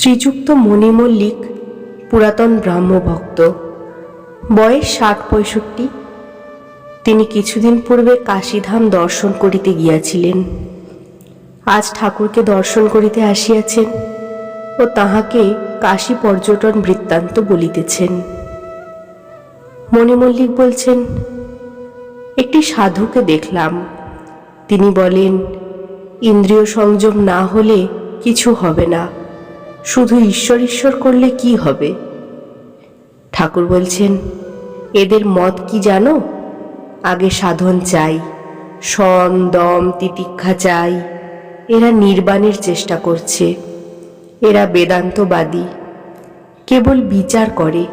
শ্রীযুক্ত মণি মল্লিক পুরাতন ব্রাহ্মভক্ত। বয়স ষাট পঁয়ষট্টি। তিনি কিছুদিন পূর্বে কাশীধাম দর্শন করিতে গিয়াছিলেন। আজ ঠাকুরকে দর্শন করিতে আসিয়াছেন ও তাহাকে কাশী পর্যটন বৃত্তান্ত বলিতেছেন। মণি মল্লিক বলছেন, একটি সাধুকে দেখলাম। তিনি বলেন, ইন্দ্রিয় সংযম না হলে কিছু হবে না। শুধু ঈশ্বর ঈশ্বর করলে কি হবে? ঠাকুর বলছেন, এদের মত কি জানো? আগে সাধন চাই সন দম, তিতিক্ষা চাই। এরা নির্বাণের চেষ্টা করছে। এরা বেদান্তবাদী। কেবল বিচার করে,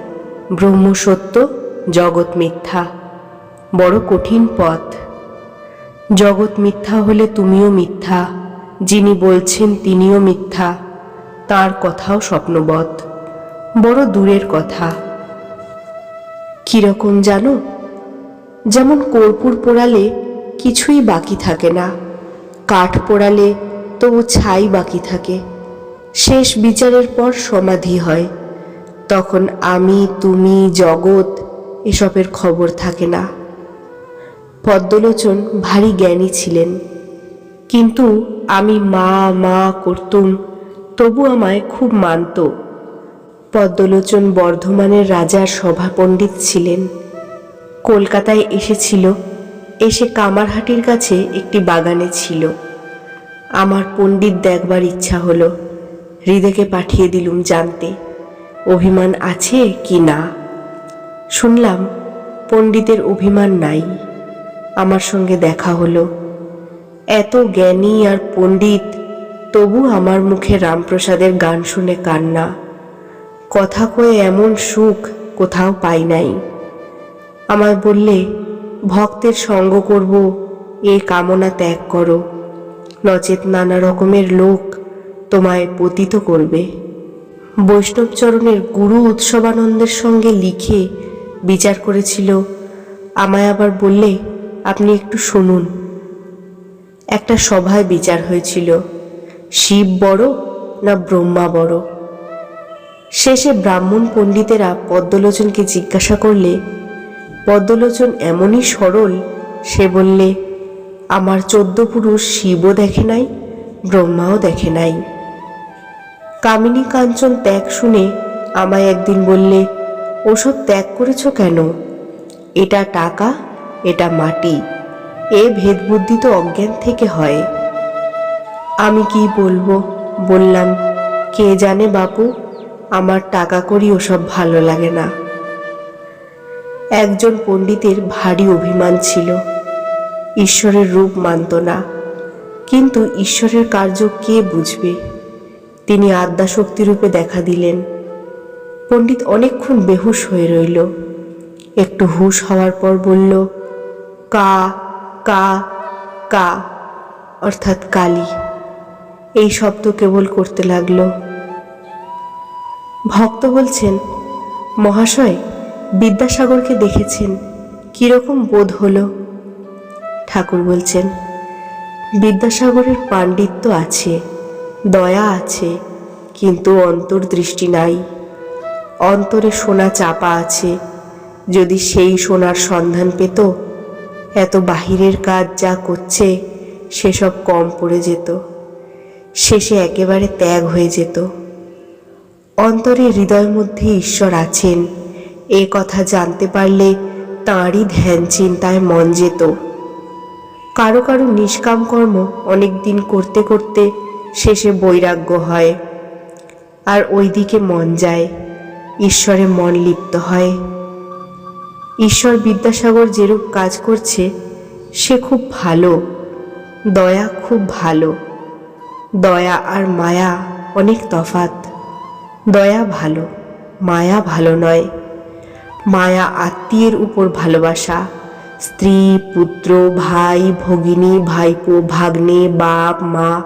ব্রহ্ম সত্য, জগৎ মিথ্যা। বড় কঠিন পথ। জগৎ মিথ্যা হলে তুমিও মিথ্যা, যিনি বলছেন তিনিও মিথ্যা। তার কথাও স্বপ্নবৎ, বড় দূরের কথা। কীরকম জানো? যেমন কর্পূর পোড়ালে কিছুই বাকি থাকে না, কাঠ পোড়ালে তবু ছাই বাকি থাকে। শেষ বিচারের পর সমাধি হয়, তখন আমি, তুমি, জগৎ এসবের খবর থাকে না। পদ্মলোচন ভারী জ্ঞানী ছিলেন, কিন্তু আমি মা মা, করতুম তবু আমায় খুব মানত। পদ্মলোচন বর্ধমানের রাজার সভা পণ্ডিত ছিলেন। কলকাতায় এসেছিল, এসে কামারহাটির কাছে একটি বাগানে ছিল। আমার পণ্ডিত দেখবার ইচ্ছা হলো, হৃদয়কে পাঠিয়ে দিলুম জানতে, অভিমান আছে কি না? শুনলাম, পণ্ডিতের অভিমান নাই। আমার সঙ্গে দেখা হলো। এত জ্ঞানী আর পণ্ডিত তবু আমার মুখে রামপ্রসাদের গান শুনে কান্না। কথা কয়ে এমন সুখ কোথাও পাই নাই। আমায় বললে, ভক্তের সঙ্গ করব, এ কামনা ত্যাগ করো। নচেত নানা রকমের লোক তোমায় পতিত করবে। বৈষ্ণবচরণের গুরু উৎসবানন্দের সঙ্গে লিখে বিচার করেছিল। আমায় আবার বললে, আপনি একটু শুনুন। একটা সভায় বিচার হয়েছিল। শিব বড় না ব্রহ্মা বড়? শেষে ব্রাহ্মণ পণ্ডিতেরা পদ্মলোচনকে জিজ্ঞাসা করলে, পদ্মলোচন এমনই সরল, সে বললে, আমার চোদ্দ পুরুষ শিবও দেখে নাই, ব্রহ্মাও দেখে নাই। কামিনী কাঞ্চন ত্যাগ শুনে আমায় একদিন বললে, ওসব ত্যাগ করেছ কেন? এটা টাকা, এটা মাটি, এ ভেদবুদ্ধি তো অজ্ঞান থেকে হয়। আমি কি বলব? বললাম, কে জানে বাপু, আমার টাকা করি ওসব ভালো লাগে না। একজন পণ্ডিতের ভারী অভিমান ছিল। ঈশ্বরের রূপ মানত না। কিন্তু ঈশ্বরের কার্য কে বুঝবে? তিনি আদ্যাশক্তি রূপে দেখা দিলেন। পণ্ডিত অনেকক্ষণ বেহুশ হয়ে রইল। একটু হুশ হওয়ার পর বলল, কা কা কা, অর্থাৎ কালী। এই শব্দ কেবল করতে লাগল। ভক্ত বলছেন, মহাশয়, বিদ্যাসাগরকে দেখেছেন, কীরকম বোধ হলো? ঠাকুর বলছেন, বিদ্যাসাগরের পাণ্ডিত্য আছে, দয়া আছে, কিন্তু অন্তর্দৃষ্টি নাই। অন্তরে সোনা চাপা আছে, যদি সেই সোনার সন্ধান পেত, এত বাহিরের কাজ যা করছে, সেসব কম পড়ে যেত। শেষে একেবারে ত্যাগ হয়ে যেত। অন্তরে হৃদয়ের মধ্যে ঈশ্বর আছেন। এ কথা জানতে পারলে তাঁরই ধ্যান চিন্তায় মন যেত। কারও কারও নিষ্কাম কর্ম অনেক দিন করতে করতে শেষে বৈরাগ্য হয়। আর ওই দিকে মন যায়। ঈশ্বরে মন লিপ্ত হয়। ঈশ্বর বিদ্যাসাগর যেরূপ কাজ করছে, সে খুব ভালো। দয়া খুব ভালো। দয়া আর মায়া অনেক তফাত দয়া ভালো, মায়া ভালো নয়। মায়া আত্মীয়ের উপর ভালোবাসা। স্ত্রী, পুত্র, ভাই, ভগিনী, ভাইপো, ভাগ্নে, বাপ, মা,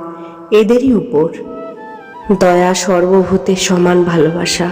এদেরই উপর। দয়া সর্বভূতে সমান ভালোবাসা।